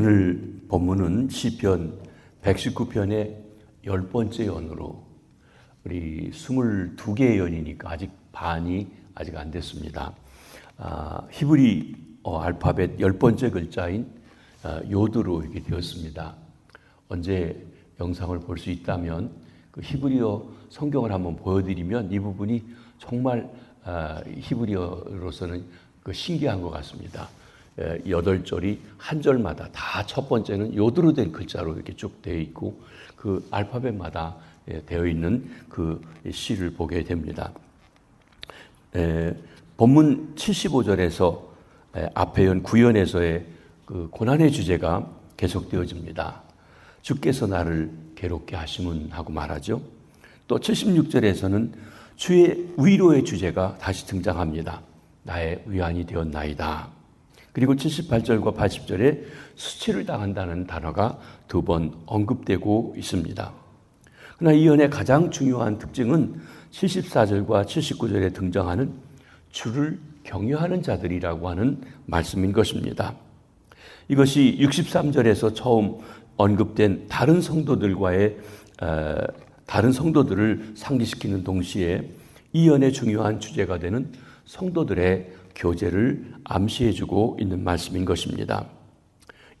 오늘 본문은 시편 119편의 열 번째 연으로 우리 22개의 연이니까 아직 반이 아직 안 됐습니다. 아, 히브리 어, 알파벳 열 번째 글자인 어, 요드로 이렇게 되었습니다. 언제 영상을 볼 수 있다면 그 히브리어 성경을 한번 보여드리면 이 부분이 정말 아, 히브리어로서는 그 신기한 것 같습니다. 에, 여덟 절이 한 절마다 다 첫 번째는 요드로 된 글자로 이렇게 쭉 되어 있고 그 알파벳마다 예, 되어 있는 그 시를 보게 됩니다. 에, 본문 75절에서 앞에 연 구연에서의 그 고난의 주제가 계속되어집니다. 주께서 나를 괴롭게 하심은 하고 말하죠. 또 76절에서는 주의 위로의 주제가 다시 등장합니다. 나의 위안이 되었나이다. 그리고 78절과 80절에 수치를 당한다는 단어가 두 번 언급되고 있습니다. 그러나 이 연의 가장 중요한 특징은 74절과 79절에 등장하는 주를 경외하는 자들이라고 하는 말씀인 것입니다. 이것이 63절에서 처음 언급된 다른 성도들과의 어, 다른 성도들을 상기시키는 동시에 이 연의 중요한 주제가 되는 성도들의 교제를 암시해주고 있는 말씀인 것입니다.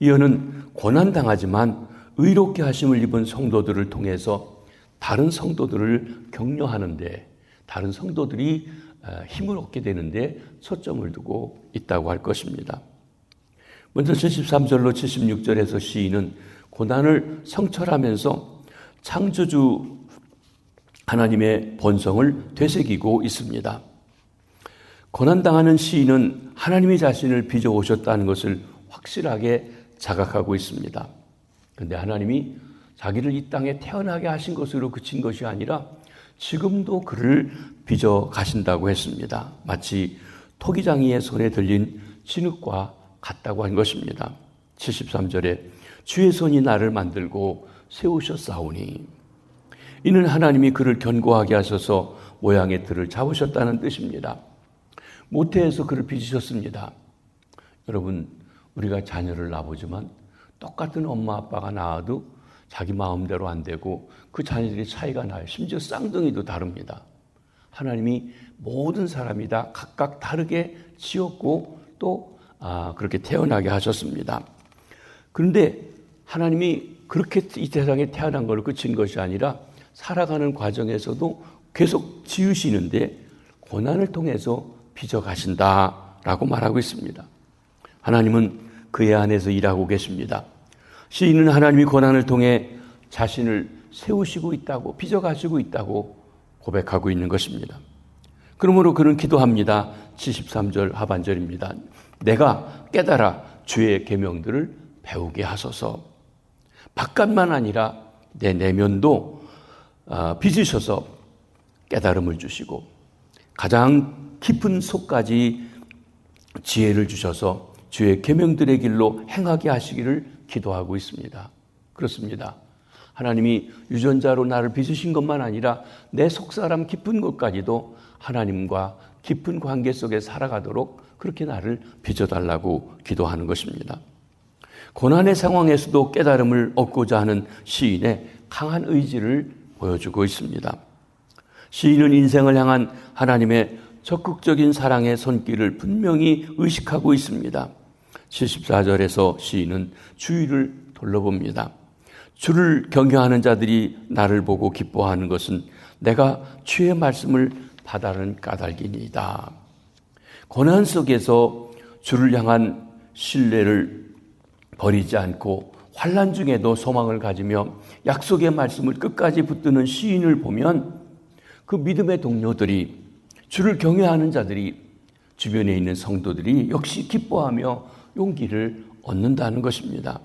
이 연은 고난 당하지만 의롭게 하심을 입은 성도들을 통해서 다른 성도들을 격려하는데 다른 성도들이 힘을 얻게 되는데 초점을 두고 있다고 할 것입니다. 먼저 73절로 76절에서 시인은 고난을 성철하면서 창조주 하나님의 본성을 되새기고 있습니다. 고난당하는 시인은 하나님의 자신을 빚어 오셨다는 것을 확실하게 자각하고 있습니다. 그런데 하나님이 자기를 이 땅에 태어나게 하신 것으로 그친 것이 아니라 지금도 그를 빚어 가신다고 했습니다. 마치 토기장이의 손에 들린 진흙과 같다고 한 것입니다. 73절에 주의 손이 나를 만들고 세우셨사오니 이는 하나님이 그를 견고하게 하셔서 모양의 틀을 잡으셨다는 뜻입니다. 모태에서 그를 빚으셨습니다. 여러분, 우리가 자녀를 낳아보지만 똑같은 엄마 아빠가 낳아도 자기 마음대로 안 되고 그 자녀들이 차이가 나요. 심지어 쌍둥이도 다릅니다. 하나님이 모든 사람이 다 각각 다르게 지었고 또 아, 그렇게 태어나게 하셨습니다. 그런데 하나님이 그렇게 이 세상에 태어난 걸 그친 것이 아니라 살아가는 과정에서도 계속 지으시는데 고난을 통해서 빚어 가신다라고 말하고 있습니다. 하나님은 그의 안에서 일하고 계십니다. 시인은 하나님이 고난을 통해 자신을 세우시고 있다고 빚어 가지고 있다고 고백하고 있는 것입니다. 그러므로 그는 기도합니다. 73절 하반절입니다. 내가 깨달아 주의 계명들을 배우게 하소서. 바깥만 아니라 내 내면도 아, 빚으셔서 깨달음을 주시고 가장 깊은 속까지 지혜를 주셔서 주의 계명들의 길로 행하게 하시기를 기도하고 있습니다. 그렇습니다. 하나님이 유전자로 나를 빚으신 것만 아니라 내 속사람 깊은 것까지도 하나님과 깊은 관계 속에 살아가도록 그렇게 나를 빚어달라고 기도하는 것입니다. 고난의 상황에서도 깨달음을 얻고자 하는 시인의 강한 의지를 보여주고 있습니다. 시인은 인생을 향한 하나님의 적극적인 사랑의 손길을 분명히 의식하고 있습니다. 74절에서 시인은 주위를 돌려봅니다. 주를 경외하는 자들이 나를 보고 기뻐하는 것은 내가 주의 말씀을 다다른 까닭이니이다. 고난 속에서 주를 향한 신뢰를 버리지 않고 환란 중에도 소망을 가지며 약속의 말씀을 끝까지 붙드는 시인을 보면 그 믿음의 동료들이 주를 경외하는 자들이 주변에 있는 성도들이 역시 기뻐하며 용기를 얻는다는 것입니다.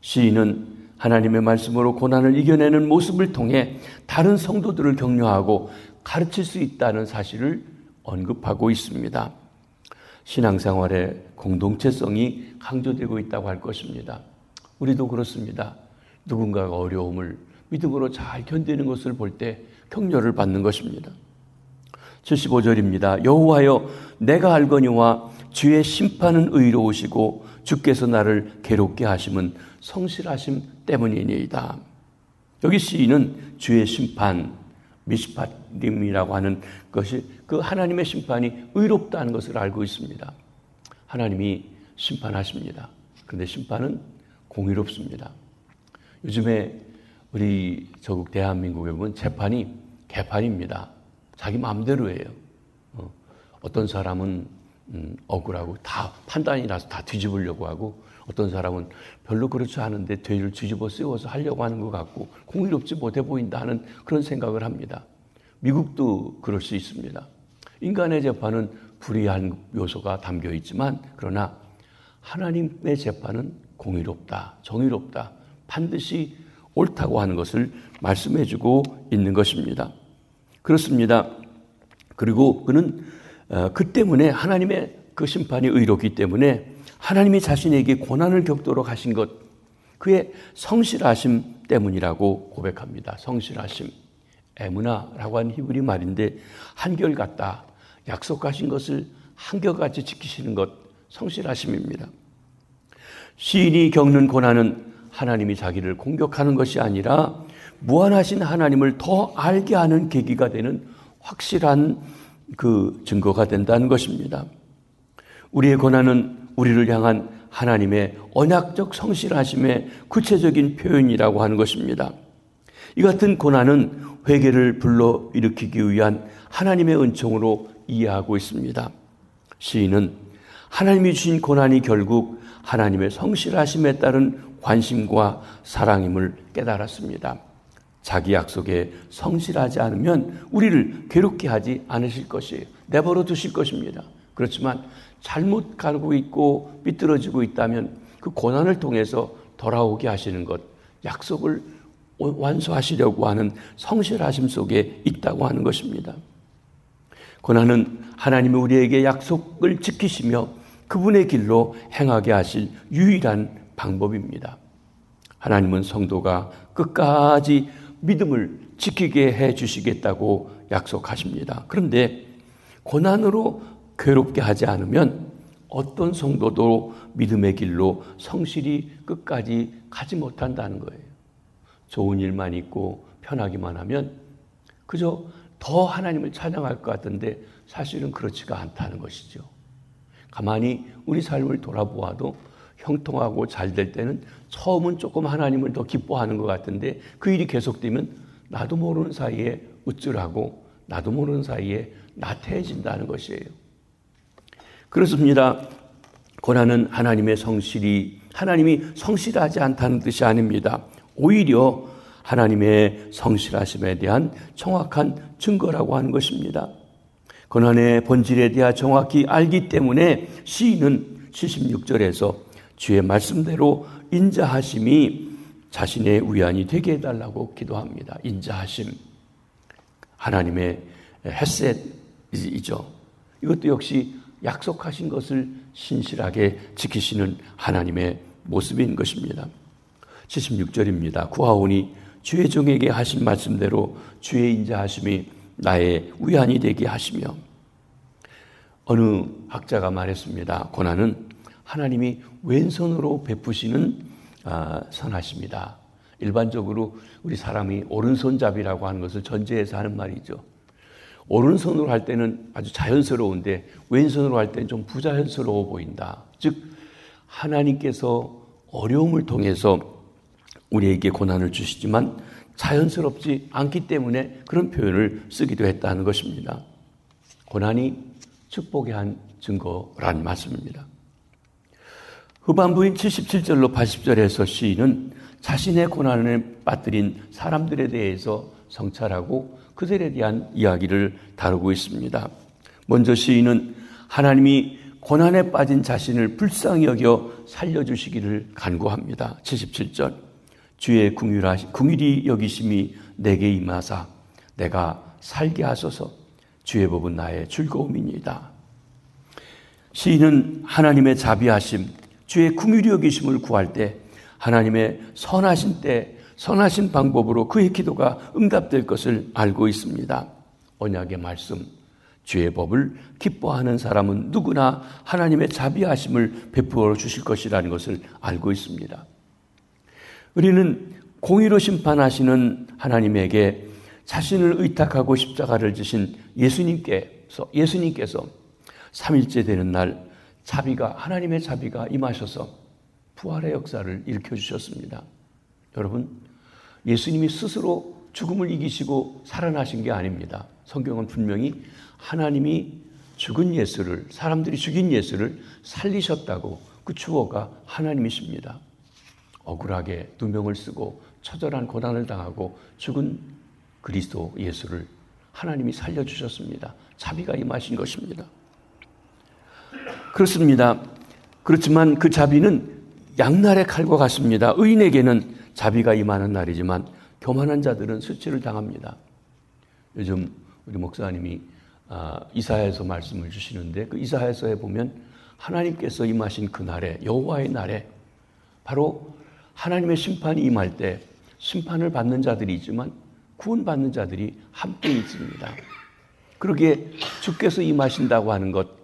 시인은 하나님의 말씀으로 고난을 이겨내는 모습을 통해 다른 성도들을 격려하고 가르칠 수 있다는 사실을 언급하고 있습니다. 신앙생활의 공동체성이 강조되고 있다고 할 것입니다. 우리도 그렇습니다. 누군가가 어려움을 믿음으로 잘 견디는 것을 볼 때 격려를 받는 것입니다. 75절입니다. 여호와여 내가 알거니와 주의 심판은 의로우시고 주께서 나를 괴롭게 하심은 성실하심 때문이니이다. 여기 시인은 주의 심판, 미스파림이라고 하는 것이 그 하나님의 심판이 의롭다는 것을 알고 있습니다. 하나님이 심판하십니다. 그런데 심판은 공의롭습니다. 요즘에 우리 저국 대한민국에 보면 재판이 개판입니다. 자기 마음대로예요. 어, 어떤 사람은 음, 억울하고 다 판단이 나서 다 뒤집으려고 하고 어떤 사람은 별로 그렇지 않은데 뒤를 뒤집어 쓰워서 하려고 하는 것 같고 공의롭지 못해 보인다 하는 그런 생각을 합니다. 미국도 그럴 수 있습니다. 인간의 재판은 불의한 요소가 담겨 있지만 그러나 하나님의 재판은 공의롭다, 정의롭다, 반드시 옳다고 하는 것을 말씀해 주고 있는 것입니다. 그렇습니다. 그리고 그는 어, 그 때문에 하나님의 그 심판이 의롭기 때문에 하나님이 자신에게 고난을 겪도록 하신 것, 그의 성실하심 때문이라고 고백합니다. 성실하심. 에무나라고 하는 히브리 말인데 한결 같다. 약속하신 것을 한결같이 지키시는 것, 성실하심입니다. 시인이 겪는 고난은 하나님이 자기를 공격하는 것이 아니라 무한하신 하나님을 더 알게 하는 계기가 되는 확실한 그 증거가 된다는 것입니다. 우리의 고난은 우리를 향한 하나님의 언약적 성실하심의 구체적인 표현이라고 하는 것입니다. 이 같은 고난은 회개를 불러 일으키기 위한 하나님의 은총으로 이해하고 있습니다. 시인은 하나님이 주신 고난이 결국 하나님의 성실하심에 따른 관심과 사랑임을 깨달았습니다. 자기 약속에 성실하지 않으면 우리를 괴롭게 하지 않으실 것이에요. 내버려 두실 것입니다. 그렇지만 잘못 가고 있고 삐뚤어지고 있다면 그 고난을 통해서 돌아오게 하시는 것, 약속을 완수하시려고 하는 성실하심 속에 있다고 하는 것입니다. 고난은 하나님이 우리에게 약속을 지키시며 그분의 길로 행하게 하실 유일한 방법입니다. 하나님은 성도가 끝까지 믿음을 지키게 해 주시겠다고 약속하십니다. 그런데 고난으로 괴롭게 하지 않으면 어떤 성도도 믿음의 길로 성실히 끝까지 가지 못한다는 거예요. 좋은 일만 있고 편하기만 하면 그저 더 하나님을 찬양할 것 같은데 사실은 그렇지가 않다는 것이죠. 가만히 우리 삶을 돌아보아도 형통하고 잘 될 때는 처음은 조금 하나님을 더 기뻐하는 것 같은데 그 일이 계속되면 나도 모르는 사이에 우쭐하고 나도 모르는 사이에 나태해진다는 것이에요. 그렇습니다. 고난은 하나님의 성실이 하나님이 성실하지 않다는 뜻이 아닙니다. 오히려 하나님의 성실하심에 대한 정확한 증거라고 하는 것입니다. 고난의 본질에 대해 정확히 알기 때문에 시인은 76절에서 주의 말씀대로 인자하심이 자신의 위안이 되게 해달라고 기도합니다. 인자하심. 하나님의 햇셋이죠. 이것도 역시 약속하신 것을 신실하게 지키시는 하나님의 모습인 것입니다. 76절입니다. 구하오니 주의 종에게 하신 말씀대로 주의 인자하심이 나의 위안이 되게 하시며 어느 학자가 말했습니다. 고난은 하나님이 왼손으로 베푸시는 아, 선하십니다. 일반적으로 우리 사람이 오른손잡이라고 하는 것을 전제해서 하는 말이죠. 오른손으로 할 때는 아주 자연스러운데 왼손으로 할 때는 좀 부자연스러워 보인다. 즉 하나님께서 어려움을 통해서 우리에게 고난을 주시지만 자연스럽지 않기 때문에 그런 표현을 쓰기도 했다는 것입니다. 고난이 축복의 한 증거란 말씀입니다. 후반부인 77절로 80절에서 시인은 자신의 고난에 빠뜨린 사람들에 대해서 성찰하고 그들에 대한 이야기를 다루고 있습니다. 먼저 시인은 하나님이 고난에 빠진 자신을 불쌍히 여겨 살려주시기를 간구합니다. 77절. 주의 궁휼이 여기심이 내게 임하사 내가 살게 하소서 주의 법은 나의 즐거움이니다. 시인은 하나님의 자비하심, 주의 궁휼이 여기심을 구할 때 하나님의 선하신 때 선하신 방법으로 그의 기도가 응답될 것을 알고 있습니다. 언약의 말씀, 주의 법을 기뻐하는 사람은 누구나 하나님의 자비하심을 베풀어 주실 것이라는 것을 알고 있습니다. 우리는 공의로 심판하시는 하나님에게 자신을 의탁하고 십자가를 지신 예수님께서 예수님께서 3일째 되는 날 자비가 하나님의 자비가 임하셔서 부활의 역사를 일으켜 주셨습니다. 여러분 예수님이 스스로 죽음을 이기시고 살아나신 게 아닙니다. 성경은 분명히 하나님이 죽은 예수를 사람들이 죽인 예수를 살리셨다고 그 주어가 하나님이십니다. 억울하게 누명을 쓰고 처절한 고난을 당하고 죽은 그리스도 예수를 하나님이 살려주셨습니다. 자비가 임하신 것입니다. 그렇습니다. 그렇지만 그 자비는 양날의 칼과 같습니다. 의인에게는 자비가 임하는 날이지만 교만한 자들은 수치를 당합니다. 요즘 우리 목사님이 아, 이사야에서 말씀을 주시는데 그 이사야서에 보면 하나님께서 임하신 그 날에 여호와의 날에 바로 하나님의 심판이 임할 때 심판을 받는 자들이 있지만 구원받는 자들이 함께 있습니다. 그러기에 주께서 임하신다고 하는 것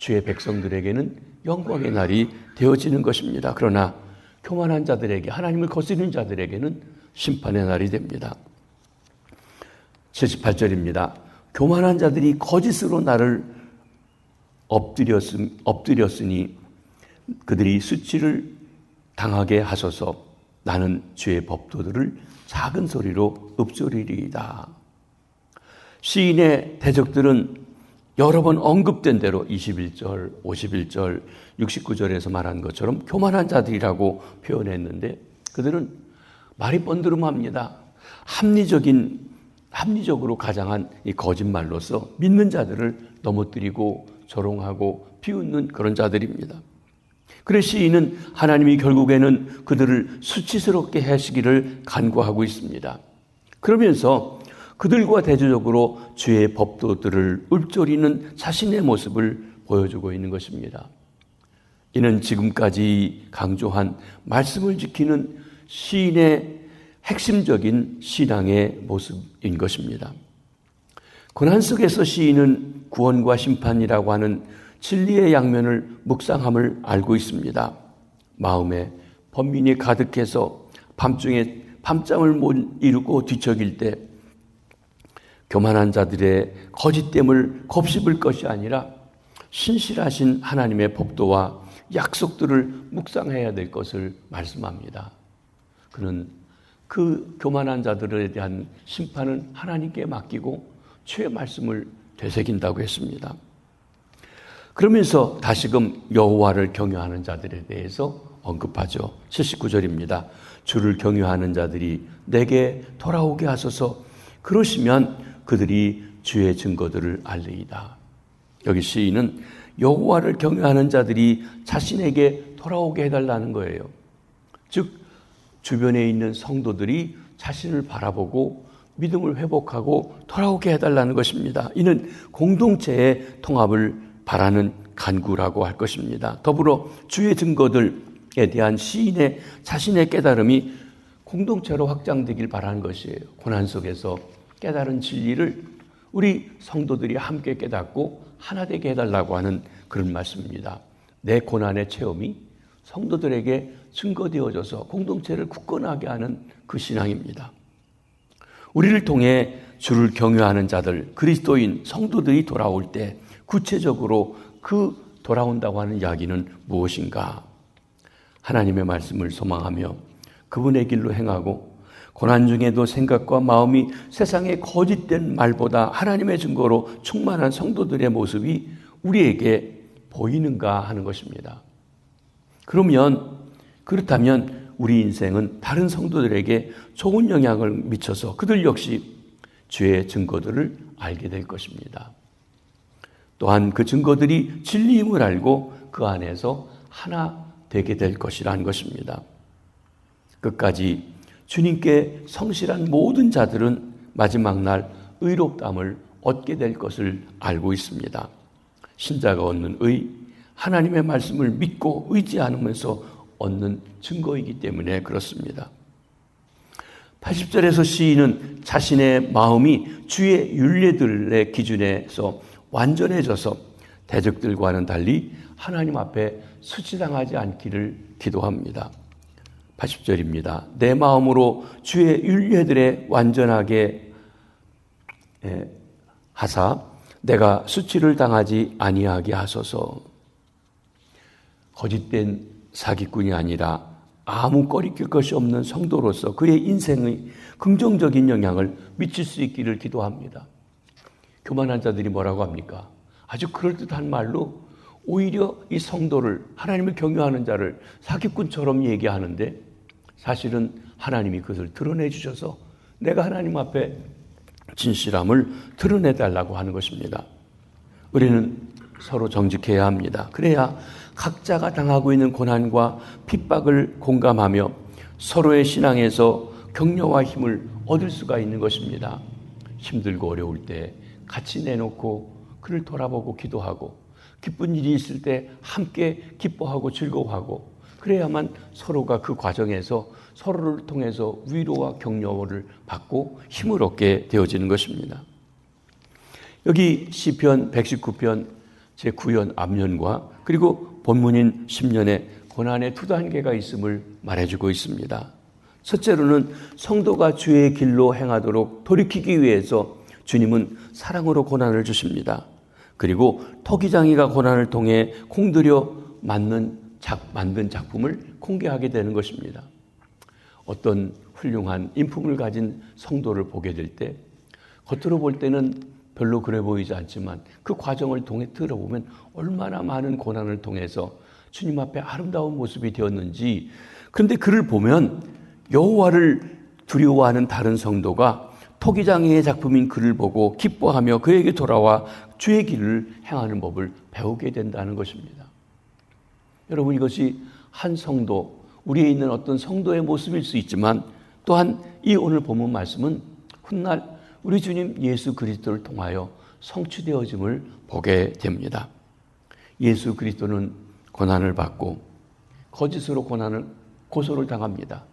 주의 백성들에게는 영광의 날이 되어지는 것입니다. 그러나 교만한 자들에게 하나님을 거스르는 자들에게는 심판의 날이 됩니다. 78절입니다. 교만한 자들이 거짓으로 나를 엎드렸음, 엎드렸으니 그들이 수치를 당하게 하소서 나는 주의 법도들을 작은 소리로 읊조리리이다. 시인의 대적들은 여러 번 언급된 대로 21절, 51절, 69절에서 말한 것처럼 교만한 자들이라고 표현했는데 그들은 말이 번드름합니다. 합리적인 합리적으로 가장한 이 거짓말로서 믿는 자들을 넘어뜨리고 조롱하고 비웃는 그런 자들입니다. 그래 시인은 하나님이 결국에는 그들을 수치스럽게 하시기를 간구하고 있습니다. 그러면서 그들과 대조적으로 주의 법도들을 읊조리는 자신의 모습을 보여주고 있는 것입니다. 이는 지금까지 강조한 말씀을 지키는 시인의 핵심적인 신앙의 모습인 것입니다. 고난 속에서 시인은 구원과 심판이라고 하는 진리의 양면을 묵상함을 알고 있습니다. 마음에 번민이 가득해서 밤중에 밤잠을 못 이루고 뒤척일 때 교만한 자들의 거짓됨을 곱씹을 것이 아니라 신실하신 하나님의 법도와 약속들을 묵상해야 될 것을 말씀합니다. 그는 그 교만한 자들에 대한 심판은 하나님께 맡기고 주의 말씀을 되새긴다고 했습니다. 그러면서 다시금 여호와를 경외하는 자들에 대해서 언급하죠. 79절입니다. 주를 경외하는 자들이 내게 돌아오게 하소서 그러시면 그들이 주의 증거들을 알리이다. 여기 시인은 여호와를 경외하는 자들이 자신에게 돌아오게 해달라는 거예요. 즉 주변에 있는 성도들이 자신을 바라보고 믿음을 회복하고 돌아오게 해달라는 것입니다. 이는 공동체의 통합을 바라는 간구라고 할 것입니다. 더불어 주의 증거들에 대한 시인의 자신의 깨달음이 공동체로 확장되길 바라는 것이에요. 고난 속에서 깨달은 진리를 우리 성도들이 함께 깨닫고 하나 되게 해달라고 하는 그런 말씀입니다. 내 고난의 체험이 성도들에게 증거되어져서 공동체를 굳건하게 하는 그 신앙입니다. 우리를 통해 주를 경외하는 자들, 그리스도인 성도들이 돌아올 때 구체적으로 그 돌아온다고 하는 이야기는 무엇인가? 하나님의 말씀을 소망하며 그분의 길로 행하고 고난 중에도 생각과 마음이 세상의 거짓된 말보다 하나님의 증거로 충만한 성도들의 모습이 우리에게 보이는가 하는 것입니다. 그러면 그렇다면 우리 인생은 다른 성도들에게 좋은 영향을 미쳐서 그들 역시 죄의 증거들을 알게 될 것입니다. 또한 그 증거들이 진리임을 알고 그 안에서 하나 되게 될 것이라는 것입니다. 끝까지 주님께 성실한 모든 자들은 마지막 날 의롭담을 얻게 될 것을 알고 있습니다. 신자가 얻는 의, 하나님의 말씀을 믿고 의지하면서 얻는 증거이기 때문에 그렇습니다. 80절에서 시인은 자신의 마음이 주의 윤례들의 기준에서 완전해져서 대적들과는 달리 하나님 앞에 수치당하지 않기를 기도합니다. 80절입니다. 내 마음으로 주의 윤례들에 완전하게 예, 하사 내가 수치를 당하지 아니하게 하소서. 거짓된 사기꾼이 아니라 아무 꺼리낄 것이 없는 성도로서 그의 인생의 긍정적인 영향을 미칠 수 있기를 기도합니다. 교만한 자들이 뭐라고 합니까? 아주 그럴듯한 말로 오히려 이 성도를 하나님을 경유하는 자를 사기꾼처럼 얘기하는데 사실은 하나님이 그것을 드러내 주셔서 내가 하나님 앞에 진실함을 드러내 달라고 하는 것입니다. 우리는 서로 정직해야 합니다. 그래야 각자가 당하고 있는 고난과 핍박을 공감하며 서로의 신앙에서 격려와 힘을 얻을 수가 있는 것입니다. 힘들고 어려울 때 같이 내놓고 그를 돌아보고 기도하고 기쁜 일이 있을 때 함께 기뻐하고 즐거워하고 그래야만 서로가 그 과정에서 서로를 통해서 위로와 격려를 받고 힘을 얻게 되어지는 것입니다. 여기 시편 119편 제9연 앞년과 그리고 본문인 10년의 고난의 두 단계가 있음을 말해주고 있습니다. 첫째로는 성도가 주의 길로 행하도록 돌이키기 위해서 주님은 사랑으로 고난을 주십니다. 그리고 토기장이가 고난을 통해 공들여 만든, 작, 만든 작품을 공개하게 되는 것입니다. 어떤 훌륭한 인품을 가진 성도를 보게 될 때 겉으로 볼 때는 별로 그래 보이지 않지만 그 과정을 통해 들어보면 얼마나 많은 고난을 통해서 주님 앞에 아름다운 모습이 되었는지 그런데 그를 보면 여호와를 두려워하는 다른 성도가 토기장의 작품인 그를 보고 기뻐하며 그에게 돌아와 주의 길을 행하는 법을 배우게 된다는 것입니다. 여러분 이것이 한 성도, 우리에 있는 어떤 성도의 모습일 수 있지만 또한 이 오늘 본문 말씀은 훗날 우리 주님 예수 그리스도를 통하여 성취되어짐을 보게 됩니다. 예수 그리스도는 고난을 받고 거짓으로 고난을 고소를 당합니다.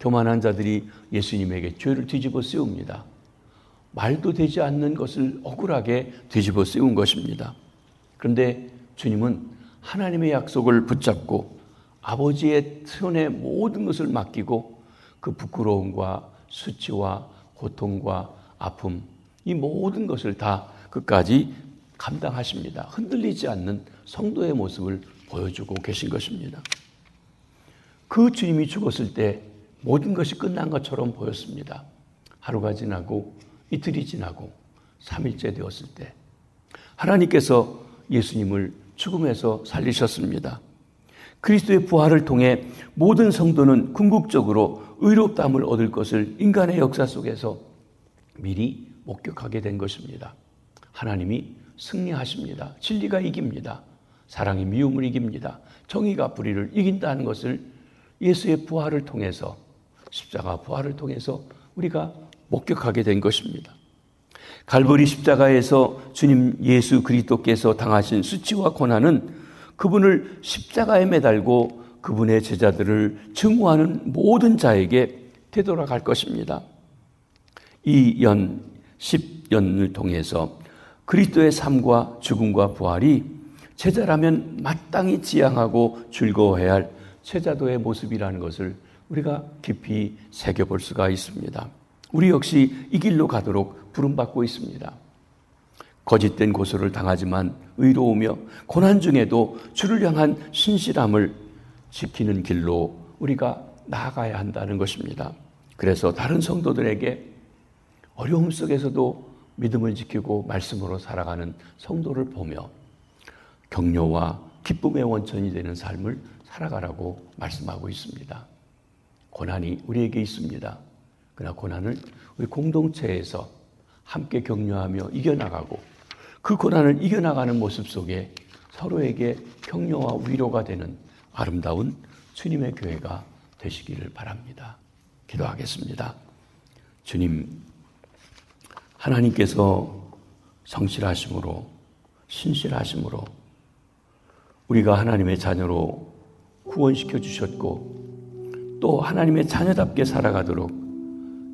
교만한 자들이 예수님에게 죄를 뒤집어 씌웁니다. 말도 되지 않는 것을 억울하게 뒤집어 씌운 것입니다. 그런데 주님은 하나님의 약속을 붙잡고 아버지의 손에 모든 것을 맡기고 그 부끄러움과 수치와 고통과 아픔 이 모든 것을 다 끝까지 감당하십니다. 흔들리지 않는 성도의 모습을 보여주고 계신 것입니다. 그 주님이 죽었을 때 모든 것이 끝난 것처럼 보였습니다. 하루가 지나고 이틀이 지나고 3일째 되었을 때 하나님께서 예수님을 죽음에서 살리셨습니다. 그리스도의 부활을 통해 모든 성도는 궁극적으로 의롭담을 얻을 것을 인간의 역사 속에서 미리 목격하게 된 것입니다. 하나님이 승리하십니다. 진리가 이깁니다. 사랑이 미움을 이깁니다. 정의가 불의를 이긴다는 것을 예수의 부활을 통해서 십자가 부활을 통해서 우리가 목격하게 된 것입니다. 갈보리 십자가에서 주님 예수 그리스도께서 당하신 수치와 고난은 그분을 십자가에 매달고 그분의 제자들을 증오하는 모든 자에게 되돌아갈 것입니다. 이 연, 10연을 통해서 그리스도의 삶과 죽음과 부활이 제자라면 마땅히 지향하고 즐거워해야 할 제자도의 모습이라는 것을 우리가 깊이 새겨볼 수가 있습니다. 우리 역시 이 길로 가도록 부름받고 있습니다. 거짓된 고소를 당하지만 의로우며 고난 중에도 주를 향한 신실함을 지키는 길로 우리가 나아가야 한다는 것입니다. 그래서 다른 성도들에게 어려움 속에서도 믿음을 지키고 말씀으로 살아가는 성도를 보며 격려와 기쁨의 원천이 되는 삶을 살아가라고 말씀하고 있습니다. 고난이 우리에게 있습니다. 그러나 고난을 우리 공동체에서 함께 격려하며 이겨나가고 그 고난을 이겨나가는 모습 속에 서로에게 격려와 위로가 되는 아름다운 주님의 교회가 되시기를 바랍니다. 기도하겠습니다. 주님, 하나님께서 성실하심으로, 신실하심으로 우리가 하나님의 자녀로 구원시켜 주셨고 또 하나님의 자녀답게 살아가도록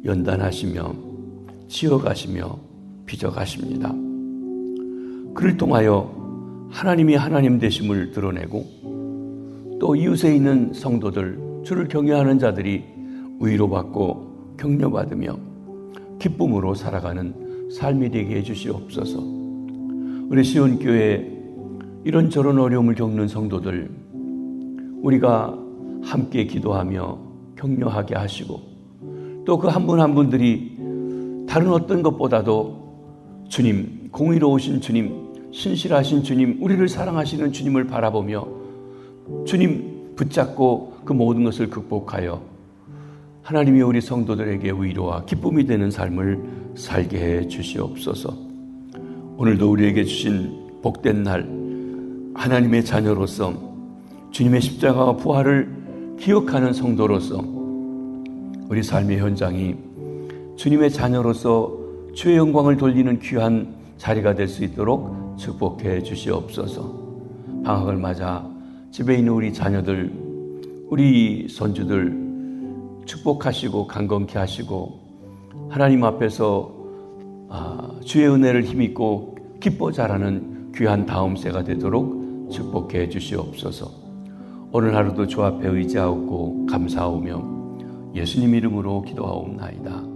연단하시며 지어가시며 빚어가십니다. 그를 통하여 하나님이 하나님 되심을 드러내고 또 이웃에 있는 성도들 주를 경외하는 자들이 위로받고 격려받으며 기쁨으로 살아가는 삶이 되게 해주시옵소서. 우리 시온교회 이런저런 어려움을 겪는 성도들 우리가 함께 기도하며 격려하게 하시고 또 그 한 분한 분들이 다른 어떤 것보다도 주님, 공의로우신 주님, 신실하신 주님, 우리를 사랑하시는 주님을 바라보며 주님 붙잡고 그 모든 것을 극복하여 하나님이 우리 성도들에게 위로와 기쁨이 되는 삶을 살게 해 주시옵소서. 오늘도 우리에게 주신 복된 날 하나님의 자녀로서 주님의 십자가와 부활을 기억하는 성도로서 우리 삶의 현장이 주님의 자녀로서 주의 영광을 돌리는 귀한 자리가 될 수 있도록 축복해 주시옵소서. 방학을 맞아 집에 있는 우리 자녀들, 우리 손주들 축복하시고 강건케 하시고 하나님 앞에서 아, 주의 은혜를 힘입고 기뻐 자라는 귀한 다음 세가 되도록 축복해 주시옵소서. 오늘 하루도 주 앞에 의지하고 감사하오며 예수님 이름으로 기도하옵나이다.